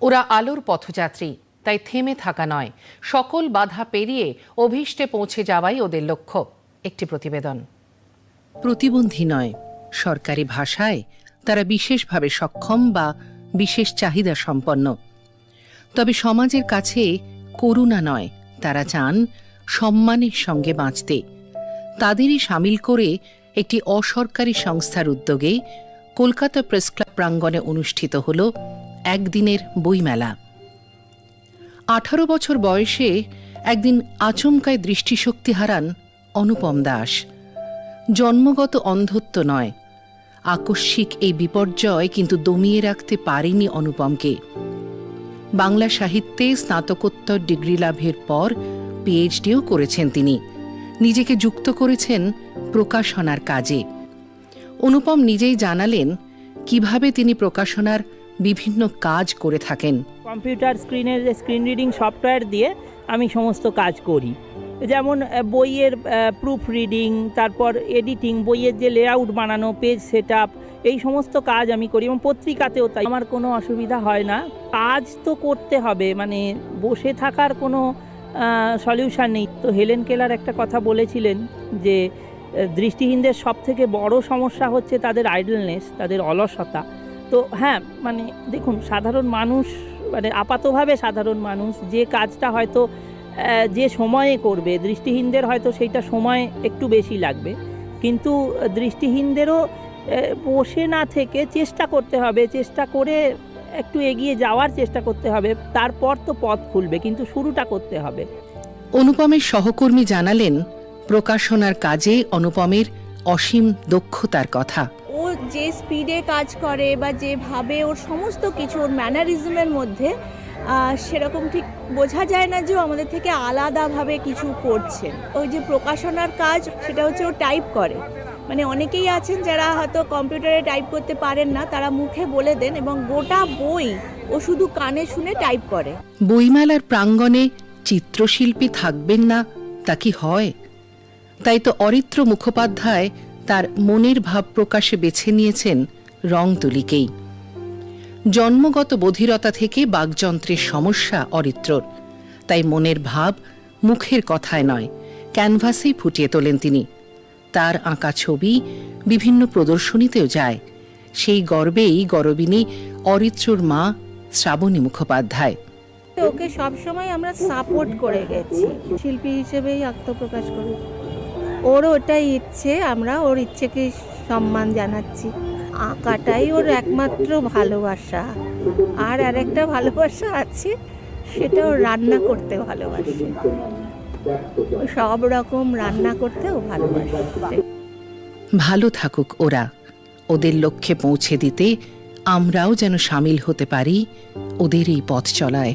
ওরা আলোর পথযাত্রী, তাই থেমে থাকা নয়। সকল বাধা পেরিয়ে অভীষ্টে পৌঁছে যাওয়াই ওদের লক্ষ্য। একটি প্রতিবেদন। প্রতিবন্ধী নয়, সরকারি ভাষায় তারা বিশেষভাবে সক্ষম বা বিশেষ চাহিদা সম্পন্ন। তবে সমাজের কাছে করুণা নয়, তারা চান সম্মানের সঙ্গে বাঁচতে। তাদেরই সামিল করে একটি অসরকারি সংস্থার উদ্যোগে কলকাতা প্রেস ক্লাব প্রাঙ্গণে অনুষ্ঠিত হল একদিনের বইমেলা। আঠারো বছর বয়সে একদিন আচমকায় দৃষ্টিশক্তি হারান অনুপম দাস। জন্মগত অন্ধত্ব নয়। আকস্মিক এই বিপর্যয় কিন্তু দমিয়ে রাখতে পারেনি অনুপমকে। বাংলা সাহিত্যে স্নাতকোত্তর ডিগ্রি লাভের পর পিএইচডিও করেছেন তিনি। নিজেকে যুক্ত করেছেন প্রকাশনার কাজে। অনুপম নিজেই জানালেন, কীভাবে তিনি প্রকাশনার বিভিন্ন কাজ করে থাকেন। কম্পিউটার স্ক্রিনের স্ক্রিন রিডিং সফটওয়্যার দিয়ে আমি সমস্ত কাজ করি। যেমন বইয়ের প্রুফ রিডিং তারপর এডিটিং বইয়ের যে লেআউট বানানো পেজ সেট এই সমস্ত কাজ আমি করি এবং পত্রিকাতেও তাই। আমার কোনো অসুবিধা হয় না। কাজ তো করতে হবে মানে বসে থাকার কোনো সলিউশন নেই। তো হেলেন কেলার একটা কথা বলেছিলেন যে দৃষ্টিহীনদের সব থেকে বড় সমস্যা হচ্ছে তাদের আইডলনেস তাদের অলসতা। তো হ্যাঁ মানে দেখুন, সাধারণ মানুষ মানে আপাতভাবে সাধারণ মানুষ যে কাজটা হয়তো যে সময়ে করবে, দৃষ্টিহীনদের হয়তো সেইটা সময় একটু বেশি লাগবে। কিন্তু দৃষ্টিহীনদেরও বসে না থেকে চেষ্টা করতে হবে, চেষ্টা করে একটু এগিয়ে যাওয়ার চেষ্টা করতে হবে, তারপর তো পথ খুলবে, কিন্তু শুরুটা করতে হবে। অনুপমের সহকর্মী জানালেন, প্রকাশনার কাজে অনুপমের অসীম দক্ষতার কথা। যে স্পিডে কাজ করে বা যেভাবে ওর সমস্ত কিছু, ওর ম্যানারিজমের মধ্যে সেরকম ঠিক বোঝা যায় না যে ও আমাদের থেকে আলাদাভাবে কিছু করছে। ওই যে প্রকাশনার কাজ, সেটা হচ্ছে ও টাইপ করে। মানে অনেকেই আছেন যারা হয়তো কম্পিউটারে টাইপ করতে পারেন না, তারা মুখে বলে দেন এবং গোটা বই ও শুধু কানে শুনে টাইপ করে। বইমেলার প্রাঙ্গণে চিত্রশিল্পী থাকবেন না, তা কি হয়? তাই তো অরিত্র মুখোপাধ্যায় তার মনের ভাব প্রকাশে বেছে নিয়েছেন রং তুলিকেই জন্মগত বধিরতা থেকে বাগযন্ত্রের সমস্যা অরিত্রর। তাই মনের ভাব মুখের কথায় নয়, ক্যানভাসেই ফুটিয়ে তোলেন তিনি। তার আঁকা ছবি বিভিন্ন প্রদর্শনীতেও যায়। সেই গর্বেই গরবিনী অরিত্রর মা শ্রাবণী মুখোপাধ্যায়। ওকে সবসময় আমরা সাপোর্ট করে গেছি। শিল্পী হিসেবেই আত্মপ্রকাশ করি। ওর ওটাই ইচ্ছে, আমরা ওর ইচ্ছেকে সম্মান জানাচ্ছি। আঁকাটাই ওর একমাত্র ভালোবাসা। আর আরেকটা ভালোবাসা আছে, সেটা ওর রান্না করতে ভালোবাসে। সব রকম রান্না করতেও ভালোবাসে। ভালো থাকুক ওরা। ওদের লক্ষ্যে পৌঁছে দিতে আমরাও যেন সামিল হতে পারি ওদের এই পথ চলায়।